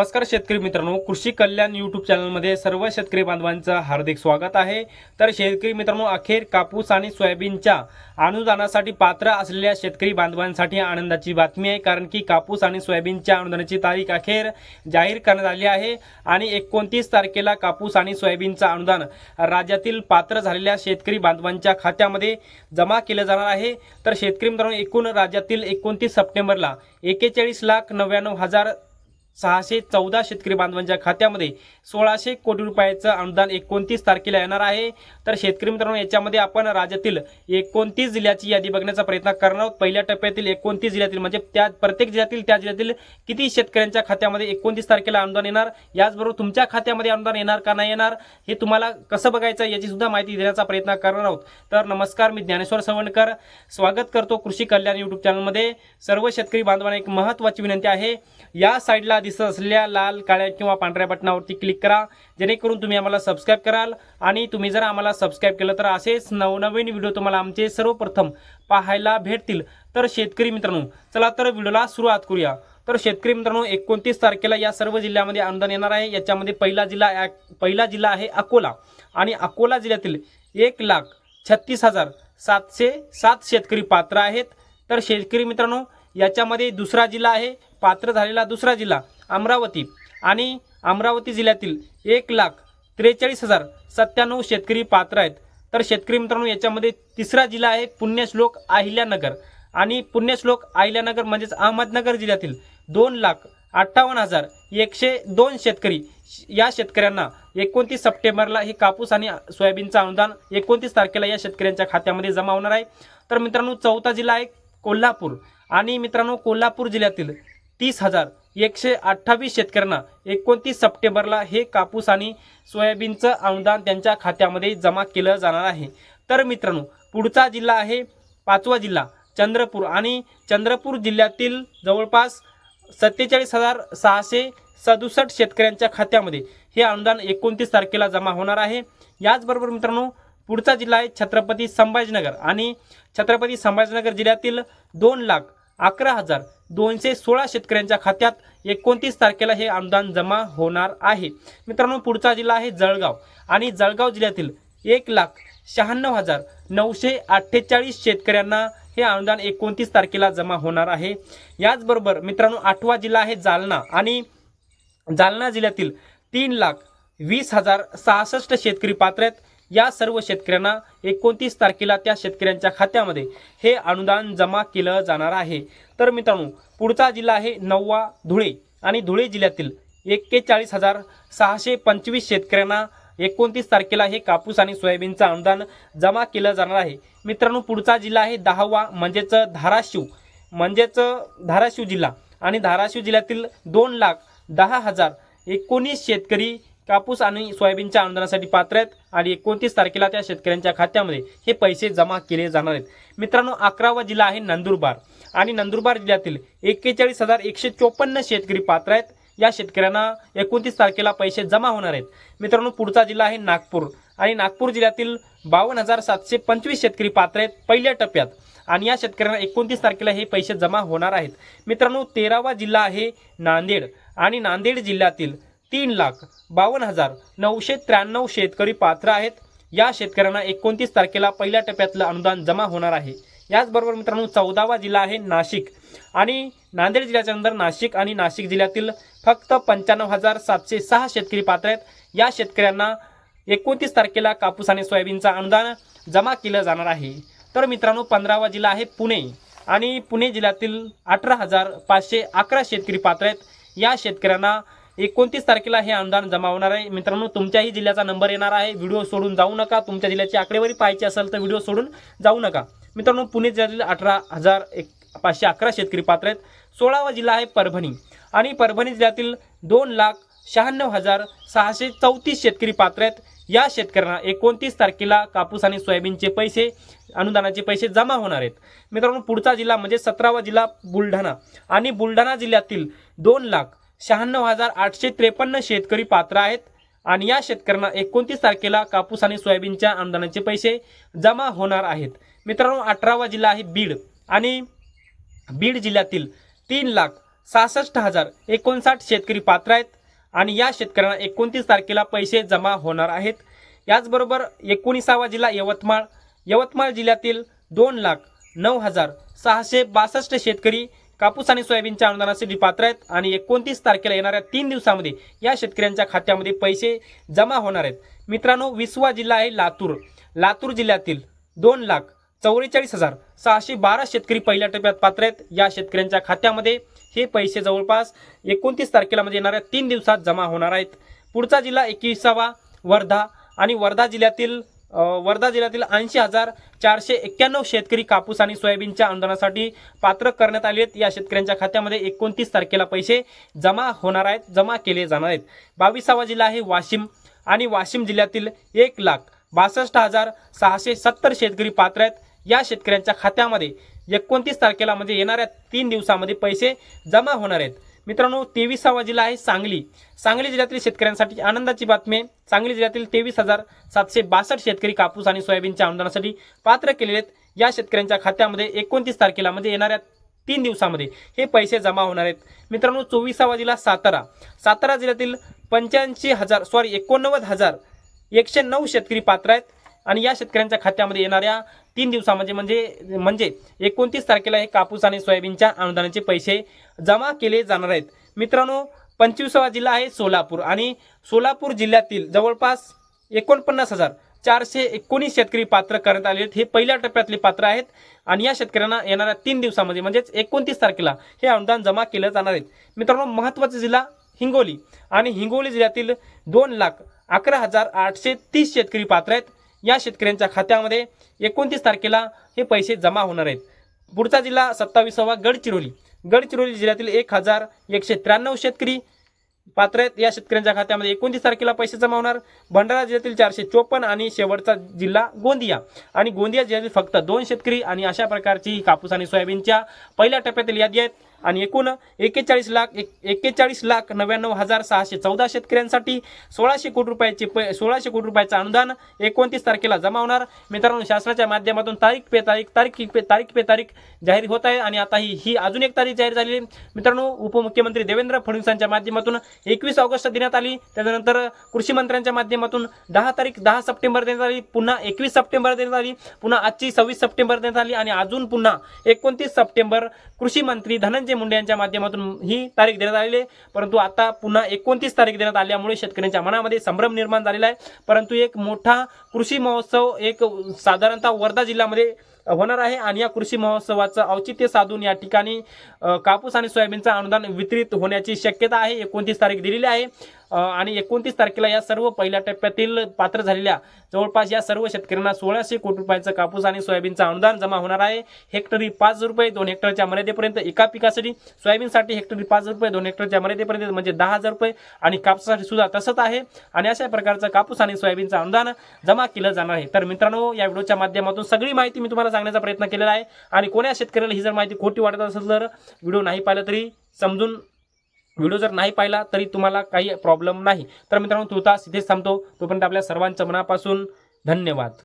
नमस्कार शेतकरी मित्रांनो कृषी कल्याण यूट्यूब चॅनलमध्ये सर्व शेतकरी बांधवांचं हार्दिक स्वागत आहे. तर शेतकरी मित्रांनो अखेर कापूस आणि सोयाबीनच्या अनुदानासाठी पात्र असलेल्या शेतकरी बांधवांसाठी आनंदाची बातमी आहे कारण की कापूस आणि सोयाबीनच्या अनुदानाची तारीख अखेर जाहीर करण्यात आली आहे आणि एकोणतीस तारखेला कापूस आणि सोयाबीनचं अनुदान राज्यातील पात्र झालेल्या शेतकरी बांधवांच्या खात्यामध्ये जमा केलं जाणार आहे. तर शेतकरी मित्रांनो एकूण राज्यातील एकोणतीस सप्टेंबरला एकेचाळीस लाख नव्याण्णव हजार सहाशे चौदा शेतकरी बांधवांच्या खात्यामध्ये सोळाशे कोटी रुपयाचं अनुदान एकोणतीस तारखेला येणार आहे. तर शेतकरी मित्रांनो याच्यामध्ये आपण राज्यातील एकोणतीस जिल्ह्याची यादी बघण्याचा प्रयत्न करणार आहोत. पहिल्या टप्प्यातील एकोणतीस जिल्ह्यातील म्हणजे त्या प्रत्येक जिल्ह्यातील त्या जिल्ह्यातील किती शेतकऱ्यांच्या खात्यामध्ये एकोणतीस तारखेला अनुदान येणार याचबरोबर तुमच्या खात्यामध्ये अनुदान येणार का नाही येणार हे तुम्हाला कसं बघायचं याची सुद्धा माहिती देण्याचा प्रयत्न करणार आहोत. तर नमस्कार मी ज्ञानेश्वर सवणकर स्वागत करतो कृषी कल्याण युट्यूब चॅनलमध्ये सर्व शेतकरी बांधवांना एक महत्त्वाची विनंती आहे. या साईडला दिसत असलेल्या लाल काळ्या किंवा पांढऱ्या बटनावरती क्लिक करा. जेणेकरून तुम्ही आम्हाला सबस्क्राईब कराल. आणि तुम्ही जर आम्हाला सबस्क्राईब केलं तर असेच नवनवीन व्हिडिओ तुम्हाला आमचे सर्वप्रथम पाहायला भेटतील. तर शेतकरी मित्रांनो चला तर व्हिडिओला सुरुवात करूया. तर शेतकरी मित्रांनो एकोणतीस तारखेला या सर्व जिल्ह्यामध्ये अनुदान येणार आहे. याच्यामध्ये पहिला जिल्हा पहिला जिल्हा आहे अकोला. आणि अकोला जिल्ह्यातील एक लाख छत्तीस हजार सातशे सात शेतकरी पात्र आहेत. तर शेतकरी मित्रांनो याच्यामध्ये दुसरा जिल्हा आहे पात्र झालेला दुसरा जिल्हा अमरावती. आणि अमरावती जिल्ह्यातील एक लाख त्रेचाळीस हजार सत्त्याण्णव शेतकरी पात्र आहेत. तर शेतकरी मित्रांनो याच्यामध्ये तिसरा जिल्हा आहे पुण्यश्लोक अहिल्यानगर. आणि पुण्यश्लोक अहिल्यानगर म्हणजेच अहमदनगर जिल्ह्यातील दोन लाख अठ्ठावन्न हजार एकशे दोन शेतकरी या शेतकऱ्यांना एकोणतीस सप्टेंबरला हे कापूस आणि सोयाबीनचं अनुदान एकोणतीस तारखेला या शेतकऱ्यांच्या खात्यामध्ये जमा होणार आहे. तर मित्रांनो चौथा जिल्हा आहे कोल्हापूर. आणि मित्रांनो कोल्हापूर जिल्ह्यातील तीस हजार एकशे अठ्ठावीस शेतकऱ्यांना एकोणतीस सप्टेंबरला हे कापूस आणि सोयाबीनचं अनुदान त्यांच्या खात्यामध्ये जमा केलं जाणार आहे. तर मित्रांनो पुढचा जिल्हा आहे पाचवा जिल्हा चंद्रपूर. आणि चंद्रपूर जिल्ह्यातील जवळपास सत्तेचाळीस हजार सहाशे सदुसष्ट शेतकऱ्यांच्या खात्यामध्ये हे अनुदान एकोणतीस तारखेला जमा होणार आहे. याचबरोबर मित्रांनो पुढचा जिल्हा आहे छत्रपती संभाजीनगर. आणि छत्रपती संभाजीनगर जिल्ह्यातील दोन लाख अकरा हजार दोनशे सोळा शेतकऱ्यांच्या खात्यात एकोणतीस तारखेला हे अनुदान जमा होणार आहे. मित्रांनो पुढचा जिल्हा आहे जळगाव आणि जळगाव जिल्ह्यातील एक लाख शहाण्णव हजार नऊशे अठ्ठेचाळीस शेतकऱ्यांना हे अनुदान एकोणतीस तारखेला जमा होणार आहे. याचबरोबर मित्रांनो आठवा जिल्हा आहे जालना आणि जालना जिल्ह्यातील तीन लाख वीस हजार सहासष्ट शेतकरी पात्र आहेत. या सर्व शेतकऱ्यांना एकोणतीस तारखेला त्या शेतकऱ्यांच्या खात्यामध्ये हे अनुदान जमा केलं जाणार आहे. तर मित्रांनो पुढचा जिल्हा आहे नववा धुळे आणि धुळे जिल्ह्यातील एक्केचाळीस हजार सहाशे पंचवीस शेतकऱ्यांना एकोणतीस तारखेला हे कापूस आणि सोयाबीनचं अनुदान जमा केलं जाणार आहे. मित्रांनो पुढचा जिल्हा आहे दहावा म्हणजेच धाराशिव. म्हणजेच धाराशिव जिल्हा. आणि धाराशिव जिल्ह्यातील दोन लाख दहा हजार एकोणीस शेतकरी कापूस आणि सोयाबीनच्या अनुदानासाठी पात्र आहेत आणि एकोणतीस तारखेला त्या शेतकऱ्यांच्या खात्यामध्ये हे पैसे जमा केले जाणार आहेत. मित्रांनो अकरावा जिल्हा आहे नंदुरबार. आणि नंदुरबार जिल्ह्यातील एक्केचाळीस हजार एकशे चोपन्न शेतकरी पात्र आहेत. या शेतकऱ्यांना एकोणतीस तारखेला पैसे जमा होणार आहेत. मित्रांनो पुढचा जिल्हा आहे नागपूर. आणि नागपूर जिल्ह्यातील बावन्न हजार सातशे पंचवीस शेतकरी पात्र आहेत पहिल्या टप्प्यात. आणि या शेतकऱ्यांना एकोणतीस तारखेला हे पैसे जमा होणार आहेत. मित्रांनो तेरावा जिल्हा आहे नांदेड. आणि नांदेड जिल्ह्यातील तीन लाख बावन्न हजार नऊशे त्र्याण्णव शेतकरी पात्र आहेत. या शेतकऱ्यांना एकोणतीस तारखेला पहिल्या टप्प्यातलं अनुदान जमा होणार आहे. याचबरोबर मित्रांनो चौदावा जिल्हा आहे नाशिक. आणि नांदेड जिल्ह्याच्या नंतर नाशिक आणि नाशिक जिल्ह्यातील फक्त पंच्याण्णव हजार सातशे सहा शेतकरी पात्र आहेत. या शेतकऱ्यांना एकोणतीस तारखेला कापूस आणि सोयाबीनचं अनुदान जमा केलं जाणार आहे. तर मित्रांनो पंधरावा जिल्हा आहे पुणे. आणि पुणे जिल्ह्यातील अठरा हजार पाचशे अकरा शेतकरी पात्र आहेत. या शेतकऱ्यांना एकोणतीस तारखेला हे अनुदान जमा होणार आहे. मित्रांनो तुमच्याही जिल्ह्याचा नंबर येणार आहे. व्हिडिओ सोडून जाऊ नका. तुमच्या जिल्ह्याची आकडेवारी पाहायची असेल तर व्हिडिओ सोडून जाऊ नका. मित्रांनो पुणे जिल्ह्यातील अठरा हजार एक पाचशे अकरा शेतकरी पात्र आहेत. सोळावा जिल्हा आहे परभणी. आणि परभणी जिल्ह्यातील दोन लाख शहाण्णव हजार सहाशे चौतीस शेतकरी पात्र आहेत. या शेतकऱ्यांना एकोणतीस तारखेला कापूस आणि सोयाबीनचे पैसे अनुदानाचे पैसे जमा होणार आहेत. मित्रांनो पुढचा जिल्हा म्हणजे सतरावा जिल्हा बुलढाणा. आणि बुलढाणा जिल्ह्यातील दोन लाख शहाण्णव हजार आठशे त्रेपन्न शेतकरी पात्र आहेत. आणि या शेतकऱ्यांना एकोणतीस तारखेला कापूस आणि सोयाबीनच्या आमदानाचे पैसे जमा होणार आहेत. मित्रांनो अठरावा जिल्हा आहे बीड. आणि बीड जिल्ह्यातील तीन लाख सहासष्ट हजार एकोणसाठ शेतकरी पात्र आहेत. आणि या शेतकऱ्यांना एकोणतीस तारखेला पैसे जमा होणार आहेत. याचबरोबर एकोणीसावा जिल्हा यवतमाळ. यवतमाळ जिल्ह्यातील दोन लाख नऊ हजार सहाशे बासष्ट शेतकरी कापूस आणि सोयाबीनच्या अनुदानासाठी पात्र आहेत आणि एकोणतीस तारखेला येणाऱ्या तीन दिवसामध्ये या शेतकऱ्यांच्या खात्यामध्ये पैसे जमा होणार आहेत. मित्रांनो विसवा जिल्हा आहे लातूर. लातूर जिल्ह्यातील दोन लाख चौवेचाळीस हजार सहाशे बारा शेतकरी पहिल्या टप्प्यात पात्र आहेत. या शेतकऱ्यांच्या खात्यामध्ये हे पैसे जवळपास एकोणतीस तारखेला म्हणजे येणाऱ्या तीन दिवसात जमा होणार आहेत. पुढचा जिल्हा एकविसावा वर्धा आणि वर्धा जिल्ह्यातील वर्धा जिल्ह्यातील ऐंशी हजार चारशे एक्क्याण्णव शेतकरी कापूस आणि सोयाबीनच्या अनुदानासाठी पात्र करण्यात आले आहेत. या शेतकऱ्यांच्या खात्यामध्ये एकोणतीस तारखेला पैसे जमा होणार आहेत जमा केले जाणार आहेत. बावीसावा जिल्हा आहे वाशिम आणि वाशिम जिल्ह्यातील एक लाख बासष्ट हजार सहाशे सत्तर शेतकरी पात्र आहेत. या शेतकऱ्यांच्या खात्यामध्ये एकोणतीस तारखेला म्हणजे येणाऱ्या तीन दिवसामध्ये पैसे जमा होणार आहेत. मित्रांनो तेवीसावा जिल्हा आहे सांगली. सांगली जिल्ह्यातील शेतकऱ्यांसाठी आनंदाची बातमी सांगली जिल्ह्यातील तेवीस हजार सातशे बासष्ट शेतकरी कापूस आणि सोयाबीनच्या अनुदानासाठी पात्र केलेले आहेत. या शेतकऱ्यांच्या खात्यामध्ये एकोणतीस तारखेला म्हणजे येणाऱ्या तीन दिवसामध्ये हे पैसे जमा होणार आहेत. मित्रांनो चोवीसावा जिल्हा सातारा. सातारा जिल्ह्यातील पंच्याऐंशी हजार सॉरी एकोणनव्वद हजार एकशे नऊ शेतकरी पात्र आहेत. आणि या शेतकऱ्यांच्या खात्यामध्ये येणाऱ्या तीन दिवसामध्ये म्हणजे म्हणजे एकोणतीस तारखेला हे कापूस आणि सोयाबीनच्या अनुदानाचे पैसे जमा केले जाणार आहेत. मित्रांनो पंचवीसावा जिल्हा आहे सोलापूर आणि सोलापूर जिल्ह्यातील जवळपास एकोणपन्नास हजार चारशे एकोणीस शेतकरी पात्र करण्यात आले आहेत. हे पहिल्या टप्प्यातले पात्र आहेत आणि या शेतकऱ्यांना येणाऱ्या तीन दिवसामध्ये म्हणजेच एकोणतीस तारखेला हे अनुदान जमा केलं जाणार आहेत. मित्रांनो महत्त्वाचा जिल्हा हिंगोली आणि हिंगोली जिल्ह्यातील दोन लाख अकरा हजार आठशे तीस शेतकरी पात्र आहेत. या शेतकऱ्यांच्या खात्यामध्ये एकोणतीस तारखेला हे पैसे जमा होणार आहेत. पुढचा जिल्हा सत्तावीसावा गडचिरोली. गडचिरोली जिल्ह्यातील एक हजार एकशे त्र्याण्णव शेतकरी पात्र आहेत. या शेतकऱ्यांच्या खात्यामध्ये एकोणतीस तारखेला पैसे जमा होणार. भंडारा जिल्ह्यातील चारशे चोपन्न आणि शेवटचा जिल्हा गोंदिया. आणि गोंदिया जिल्ह्यातील फक्त दोन शेतकरी आणि अशा प्रकारची कापूस आणि सोयाबीनच्या पहिल्या टप्प्यातील यादी आहेत. आणि एकूण एकेचाळीस लाख एक एक्केचाळीस लाख नव्याण्णव हजार सहाशे चौदा शेतकऱ्यांसाठी सोळाशे कोटी रुपयाचे प सोळाशे कोटी रुपयाचं अनुदान एकोणतीस तारखेला जमा होणार. मित्रांनो शासनाच्या माध्यमातून तारीख पे तारीख तारीख पे तारीख पे तारीख जाहीर होत आहे आणि आता ही ही अजून एक तारीख जाहीर झालेली आहे. मित्रांनो उपमुख्यमंत्री देवेंद्र फडणवीसांच्या माध्यमातून एकवीस ऑगस्ट देण्यात आली. त्याच्यानंतर कृषी मंत्र्यांच्या माध्यमातून दहा तारीख दहा सप्टेंबर देण्यात आली. पुन्हा एकवीस सप्टेंबर देण्यात आली. पुन्हा आजची सव्वीस सप्टेंबर देण्यात आली. आणि अजून पुन्हा एकोणतीस सप्टेंबर कृषी मंत्री धनंजय मुंडे यांच्या माध्यमातून ही तारीख देण्यात आलेली आहे. परंतु आता पुन्हा एकोणतीस तारीख देण्यात आल्यामुळे शेतकऱ्यांच्या मनामध्ये संभ्रम निर्माण झालेला आहे. परंतु एक मोठा कृषी महोत्सव एक साधारणतः वर्धा जिल्ह्यामध्ये होणार आहे आणि या कृषी महोत्सवाचं औचित्य साधून या ठिकाणी कापूस आणि सोयाबीनचं अनुदान वितरित होण्याची शक्यता आहे. एकोणतीस तारीख दिलेली आहे. आणि एकोणतीस तारखेला या सर्व पहिल्या टप्प्यातील पात्र झालेल्या जवळपास या सर्व शेतकऱ्यांना सोळाशे कोटी रुपयाचं कापूस आणि सोयाबीनचं अनुदान जमा होणार आहे. हेक्टरी पाच रुपये दोन हेक्टरच्या मर्यादेपर्यंत एका पिकासाठी सोयाबीनसाठी हेक्टरी पाच रुपये दोन हेक्टरच्या मर्यादेपर्यंत म्हणजे दहा हजार रुपये आणि कापसासाठी सुद्धा तसंच आहे. आणि अशा प्रकारचं कापूस आणि सोयाबीनचं अनुदान जमा केलं जाणार आहे. तर मित्रांनो या व्हिडिओच्या माध्यमातून सगळी माहिती मी तुम्हाला सांगण्याचा प्रयत्न केलेला आहे. आणि कोण्या शेतकऱ्याला ही जर माहिती खोटी वाटत असेल तर व्हिडिओ नाही पाहिला तरी समजून व्हिडिओ जर नाही पाहिला तरी तुम्हाला काही प्रॉब्लेम नाही. तर मित्रांनो तुर्तास इथेच थांबतो. तोपर्यंत आपल्या सर्वांच्या मनापासून धन्यवाद.